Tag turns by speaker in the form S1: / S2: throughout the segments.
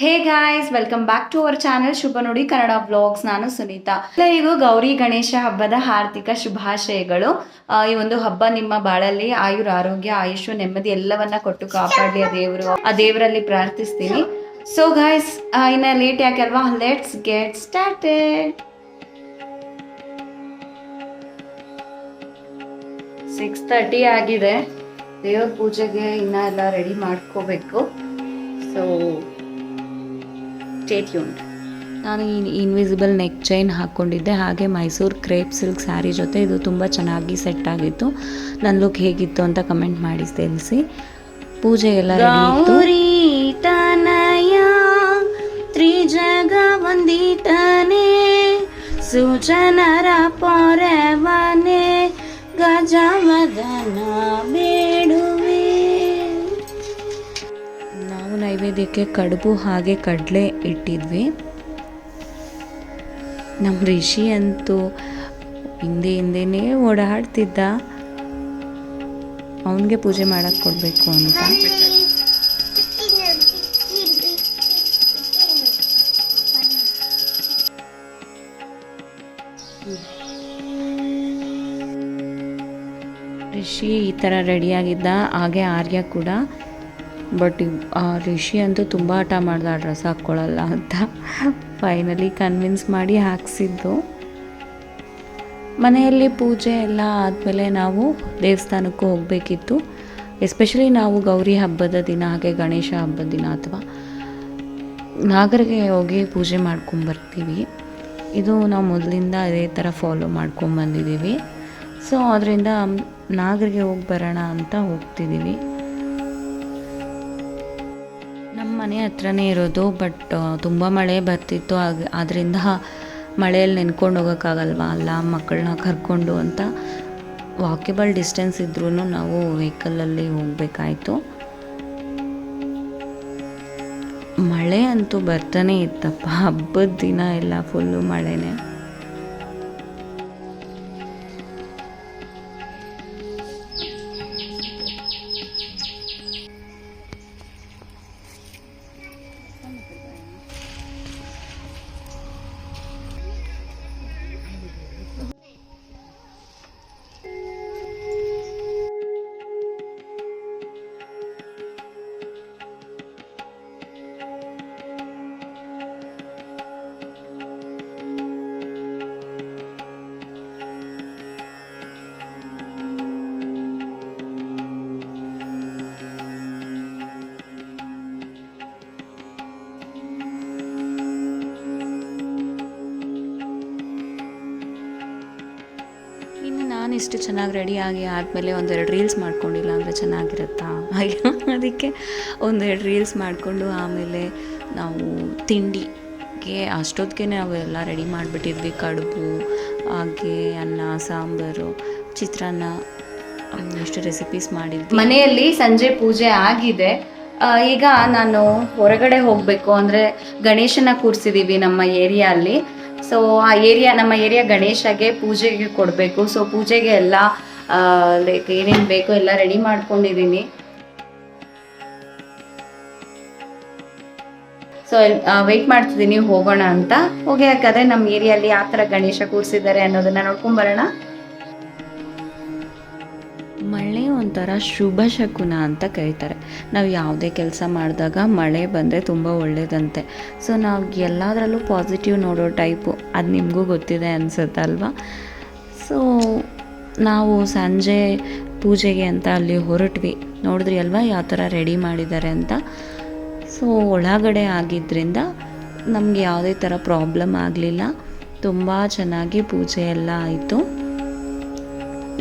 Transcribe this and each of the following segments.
S1: Hey guys welcome back to our channel Shubha Nudi Kannada blogs ನಾನು ಸುನೀತಾ. ಎಲ್ಲರಿಗೂ ಗೌರಿ ಗಣೇಶ ಹಬ್ಬದ ಹಾರ್ದಿಕ ಶುಭಾಶಯಗಳು. ಈ ಒಂದು ಹಬ್ಬ ನಿಮ್ಮ ಬಾಳಲ್ಲಿ ಆಯುರ್ ಆರೋಗ್ಯ ಆಯುಷು ನೆಮ್ಮದಿ ಎಲ್ಲವನ್ನ ಕೊಟ್ಟು ಕಾಪಾಡಲಿ ಆ ದೇವರು. ಆ ದೇವರಲ್ಲಿ ಪ್ರಾರ್ಥಿಸ್ತೀನಿ. ಸೊ ಗಾಯ್ಸ್ ಇನ್ನ ಲೇಟ್ ಯಾಕೆ ಅಲ್ವಾ? Let's get started six thirty ಆಗಿದೆ. ದೇವ್ರ ಪೂಜೆಗೆ ಇನ್ನ ಎಲ್ಲ ರೆಡಿ ಮಾಡ್ಕೋಬೇಕು. ಸೊ ಸ್ಟೇಟ್ ಯೂನ್ ನಾನು ಈ ಇನ್ವಿಸಿಬಲ್ ನೆಕ್ ಚೈನ್ ಹಾಕ್ಕೊಂಡಿದ್ದೆ ಹಾಗೆ ಮೈಸೂರು ಕ್ರೇಪ್ ಸಿಲ್ಕ್ ಸ್ಯಾರಿ ಜೊತೆ ಇದು ತುಂಬ ಚೆನ್ನಾಗಿ ಸೆಟ್ ಆಗಿತ್ತು. ನನ್ನ ಲುಕ್ ಹೇಗಿತ್ತು ಅಂತ ಕಮೆಂಟ್ ಮಾಡಿ ತಿಳಿಸಿ. ಪೂಜೆ ಎಲ್ಲ ತ್ರಿಜಗ ವಂದಿತನೆ, ಸುಜನರ ಪೊರವನೆ ಗಜಮದನ ಬೇಡುವೆ ನೈವೇದ್ಯಕ್ಕೆ ಕಡುಬು ಹಾಗೆ ಕಡಲೆ ಇಟ್ಟಿದ್ವಿ. ನಮ್ಮ ರಿಷಿ ಅಂತೂ ಹಿಂದೆ ಹಿಂದೆನೇ ಓಡಾಡ್ತಿದ್ದ. ಅವನಿಗೆ ಪೂಜೆ ಮಾಡಕ್ಕೆ ಕೊಡಬೇಕು ಅಂತ. ಋಷಿ ಈ ಥರ ರೆಡಿಯಾಗಿದ್ದ, ಹಾಗೆ ಆರ್ಯ ಕೂಡ ಬಟ್ ಆ ರಿಷಿ ಅಂತೂ ತುಂಬ ಹಠ ಮಾಡ್ದ ಡ್ರೆಸ್ ಹಾಕ್ಕೊಳ್ಳಲ್ಲ ಅಂತ ಫೈನಲಿ ಕನ್ವಿನ್ಸ್ ಮಾಡಿ ಹಾಕ್ಸಿದ್ದು. ಮನೆಯಲ್ಲಿ ಪೂಜೆ ಎಲ್ಲ ಆದಮೇಲೆ ನಾವು ದೇವಸ್ಥಾನಕ್ಕೂ ಹೋಗಬೇಕಿತ್ತು. ಎಸ್ಪೆಷಲಿ ನಾವು ಗೌರಿ ಹಬ್ಬದ ದಿನ, ಹಾಗೆ ಗಣೇಶ ಹಬ್ಬದ ದಿನ ಅಥವಾ ನಾಗರಿಗೆ ಹೋಗಿ ಪೂಜೆ ಮಾಡ್ಕೊಂಬರ್ತೀವಿ ಇದು ನಾವು ಮೊದಲಿಂದ ಅದೇ ಥರ ಫಾಲೋ ಮಾಡ್ಕೊಂಬಂದಿದ್ದೀವಿ ಸೊ ಅದರಿಂದ ನಾಗರಿಗೆ ಹೋಗಿ ಬರೋಣ ಅಂತ ಹೋಗ್ತಿದ್ದೀವಿ. ನಮ್ಮ ಮನೆ ಹತ್ರನೇ ಇರೋದು ಬಟ್ ತುಂಬ ಮಳೆ ಬರ್ತಿತ್ತು. ಆಗ ಅದರಿಂದ ಮಳೆಯಲ್ಲಿ ನೆನ್ಕೊಂಡು ಹೋಗೋಕ್ಕಾಗಲ್ವಾ? ಅಲ್ಲ ಮಕ್ಕಳನ್ನ ಕರ್ಕೊಂಡು ಅಂತ ವಾಕೆಬಲ್ ಡಿಸ್ಟೆನ್ಸ್ ಇದ್ರೂ ನಾವು ವೆಹಿಕಲಲ್ಲಿ ಹೋಗಬೇಕಾಯಿತು. ಮಳೆ ಅಂತೂ ಬರ್ತಾನೆ ಇತ್ತಪ್ಪ. ಹಬ್ಬದ ದಿನ ಎಲ್ಲ ಫುಲ್ಲು ಮಳೆನೇ. ಇನ್ನು ನಾನು ಇಷ್ಟು ಚೆನ್ನಾಗಿ ರೆಡಿಯಾಗಿ ಆದಮೇಲೆ ಒಂದೆರಡು ರೀಲ್ಸ್ ಮಾಡ್ಕೊಂಡಿಲ್ಲ ಅಂದರೆ ಚೆನ್ನಾಗಿರುತ್ತಾ? ಅಯ್ಯೋ, ಅದಕ್ಕೆ ಒಂದೆರಡು ರೀಲ್ಸ್ ಮಾಡಿಕೊಂಡು ಆಮೇಲೆ ನಾವು ತಿಂಡಿಗೆ ಅಷ್ಟೊತ್ತಿಗೆ ನಾವೆಲ್ಲ ರೆಡಿ ಮಾಡಿಬಿಟ್ಟಿದ್ವಿ. ಕಡುಬು, ಹಾಗೆ ಅನ್ನ, ಸಾಂಬಾರು, ಚಿತ್ರಾನ್ನ ಇಷ್ಟು ರೆಸಿಪೀಸ್ ಮಾಡಿದ್ವಿ. ಮನೆಯಲ್ಲಿ ಸಂಜೆ ಪೂಜೆ ಆಗಿದೆ. ಈಗ ನಾನು ಹೊರಗಡೆ ಹೋಗಬೇಕು. ಅಂದರೆ ಗಣೇಶನ ಕೂರಿಸಿದ್ದೀವಿ ನಮ್ಮ ಏರಿಯಲ್ಲಿ ಸೊ ಆ ಏರಿಯಾ ನಮ್ಮ ಏರಿಯಾ ಗಣೇಶಗೆ ಪೂಜೆಗೆ ಕೊಡಬೇಕು. ಸೊ ಪೂಜೆಗೆ ಎಲ್ಲ ಲೈಕ್ ಏನೇನು ಬೇಕೋ ಎಲ್ಲ ರೆಡಿ ಮಾಡ್ಕೊಂಡಿದ್ದೀನಿ ಸೊ ವೆಯ್ಟ್ ಮಾಡ್ತಿದ್ದೀನಿ ಹೋಗೋಣ ಅಂತ. ಹೋಗಿ ಹಾಗಾದ್ರೆ ನಮ್ಮ ಏರಿಯಲ್ಲಿ ಯಾವ ಥರ ಗಣೇಶ ಕೂರಿಸಿದ್ದಾರೆ ಅನ್ನೋದನ್ನ ನೋಡ್ಕೊಂಡ್ ಒಂಥರ ಶುಭ ಶಕುನ ಅಂತ ಕರೀತಾರೆ. ನಾವು ಯಾವುದೇ ಕೆಲಸ ಮಾಡಿದಾಗ ಮಳೆ ಬಂದರೆ ತುಂಬ ಒಳ್ಳೆಯದಂತೆ ಸೊ ನಾವು ಎಲ್ಲದರಲ್ಲೂ ಪಾಸಿಟಿವ್ ನೋಡೋ ಟೈಪು ಅದು ನಿಮಗೂ ಗೊತ್ತಿದೆ ಅನಿಸುತ್ತಲ್ವ ಸೊ ನಾವು ಸಂಜೆ ಪೂಜೆಗೆ ಅಂತ ಅಲ್ಲಿ ಹೊರಟ್ವಿ. ನೋಡಿದ್ರಿ ಅಲ್ವಾ ಯಾವ ಥರ ರೆಡಿ ಮಾಡಿದ್ದಾರೆ ಅಂತ? ಸೊ ಒಳಗಡೆ ಆಗಿದ್ದರಿಂದ ನಮಗೆ ಯಾವುದೇ ಥರ ಪ್ರಾಬ್ಲಮ್ ಆಗಲಿಲ್ಲ. ತುಂಬ ಚೆನ್ನಾಗಿ ಪೂಜೆ ಎಲ್ಲ ಆಯಿತು.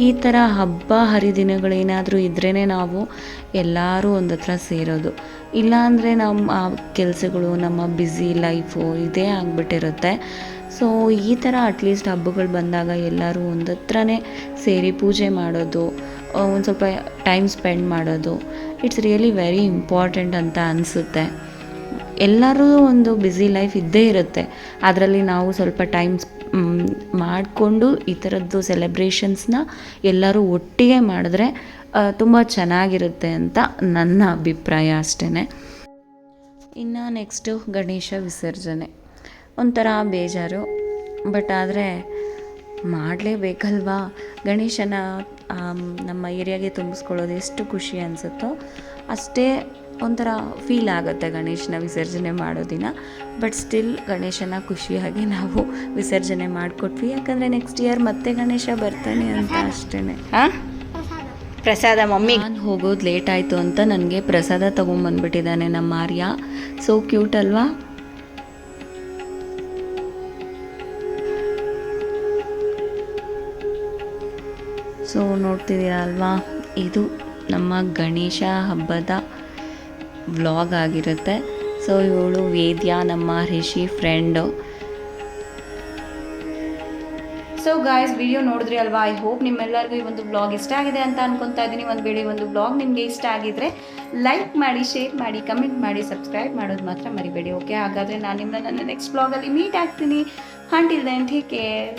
S1: ಈ ಥರ ಹಬ್ಬ ಹರಿದಿನಗಳೇನಾದರೂ ಇದ್ರೇ ನಾವು ಎಲ್ಲರೂ ಒಂದು ಹತ್ರ ಸೇರೋದು. ಇಲ್ಲಾಂದರೆ ನಮ್ಮ ಕೆಲಸಗಳು, ನಮ್ಮ ಬ್ಯುಸಿ ಲೈಫು ಇದೇ ಆಗಿಬಿಟ್ಟಿರುತ್ತೆ. ಸೊ ಈ ಥರ ಅಟ್ಲೀಸ್ಟ್ ಹಬ್ಬಗಳು ಬಂದಾಗ ಎಲ್ಲರೂ ಒಂದು ಹತ್ರನೇ ಸೇರಿ ಪೂಜೆ ಮಾಡೋದು ಒಂದು ಸ್ವಲ್ಪ ಟೈಮ್ ಸ್ಪೆಂಡ್ ಮಾಡೋದು ಇಟ್ಸ್ ರಿಯಲಿ ವೆರಿ ಇಂಪಾರ್ಟೆಂಟ್ ಅಂತ ಅನಿಸುತ್ತೆ. ಎಲ್ಲರೂ ಒಂದು ಬ್ಯುಸಿ ಲೈಫ್ ಇದ್ದೇ ಇರುತ್ತೆ. ಅದರಲ್ಲಿ ನಾವು ಸ್ವಲ್ಪ ಟೈಮ್ ಮಾಡಿಕೊಂಡು ಈ ಥರದ್ದು ಸೆಲೆಬ್ರೇಷನ್ಸ್ನ ಎಲ್ಲರೂ ಒಟ್ಟಿಗೆ ಮಾಡಿದ್ರೆ ತುಂಬ ಚೆನ್ನಾಗಿರುತ್ತೆ ಅಂತ ನನ್ನ ಅಭಿಪ್ರಾಯ ಅಷ್ಟೇ ಇನ್ನು ನೆಕ್ಸ್ಟು ಗಣೇಶ ವಿಸರ್ಜನೆ. ಒಂಥರ ಬೇಜಾರು. ಬಟ್ ಆದರೆ ಮಾಡಲೇಬೇಕಲ್ವಾ? ಗಣೇಶನ ನಮ್ಮ ಏರಿಯಾಗೆ ತುಂಬಿಸ್ಕೊಳ್ಳೋದು ಎಷ್ಟು ಖುಷಿ ಅನಿಸುತ್ತೋ ಅಷ್ಟೇ ಒಂಥರ ಫೀಲ್ ಆಗುತ್ತೆ ಗಣೇಶನ ವಿಸರ್ಜನೆ ಮಾಡೋ ದಿನ. ಬಟ್ ಸ್ಟಿಲ್ ಗಣೇಶನ ಖುಷಿಯಾಗಿ ನಾವು ವಿಸರ್ಜನೆ ಮಾಡಿಕೊಟ್ವಿ. ಯಾಕಂದರೆ ನೆಕ್ಸ್ಟ್ ಇಯರ್ ಮತ್ತೆ ಗಣೇಶ ಬರ್ತಾನೆ ಅಂತ ಅಷ್ಟೇ ಹಾಂ?
S2: ಪ್ರಸಾದ ಮಮ್ಮಿ.
S1: ನಾನು ಹೋಗೋದು ಲೇಟ್ ಆಯಿತು ಅಂತ ನನಗೆ ಪ್ರಸಾದ ತೊಗೊಂಬಂದ್ಬಿಟ್ಟಿದ್ದಾನೆ ನಮ್ಮ ಆರ್ಯ. ಸೊ ಕ್ಯೂಟ್ ಅಲ್ವಾ? ಸೊ ನೋಡ್ತಿದ್ದೀರಾ ಅಲ್ವಾ? ಇದು ನಮ್ಮ ಗಣೇಶ ಹಬ್ಬದ ವ್ಲಾಗ್ ಆಗಿರುತ್ತೆ. ಸೊ ಇವಳು ವೇದ್ಯ, ನಮ್ಮ Rishi friend so guys video ನೋಡಿದ್ರಿ ಅಲ್ವಾ? ಐ ಹೋಪ್ ನಿಮ್ಮೆಲ್ಲರಿಗೂ ಈ ಒಂದು ಬ್ಲಾಗ್ ಇಷ್ಟ ಆಗಿದೆ ಅಂತ ಅನ್ಕೊತಾ ಇದ್ದೀನಿ. ಒಂದು ವೇಳೆ ಒಂದು ಬ್ಲಾಗ್ ನಿಮಗೆ ಇಷ್ಟ ಆಗಿದ್ರೆ ಲೈಕ್ ಮಾಡಿ ಶೇರ್ ಮಾಡಿ ಕಮೆಂಟ್ ಮಾಡಿ ಸಬ್ಸ್ಕ್ರೈಬ್ ಮಾಡೋದು ಮಾತ್ರ ಮರಿಬೇಡಿ ಓಕೆ ಹಾಗಾದರೆ ನಾನು ನಿಮ್ಮನ್ನ ನನ್ನ ನೆಕ್ಸ್ಟ್ ಬ್ಲಾಗಲ್ಲಿ ಮೀಟ್ ಆಗ್ತೀನಿ. ಹಂಟಿಲ್ ದೆನ್ ಟೇಕ್ ಕೇರ್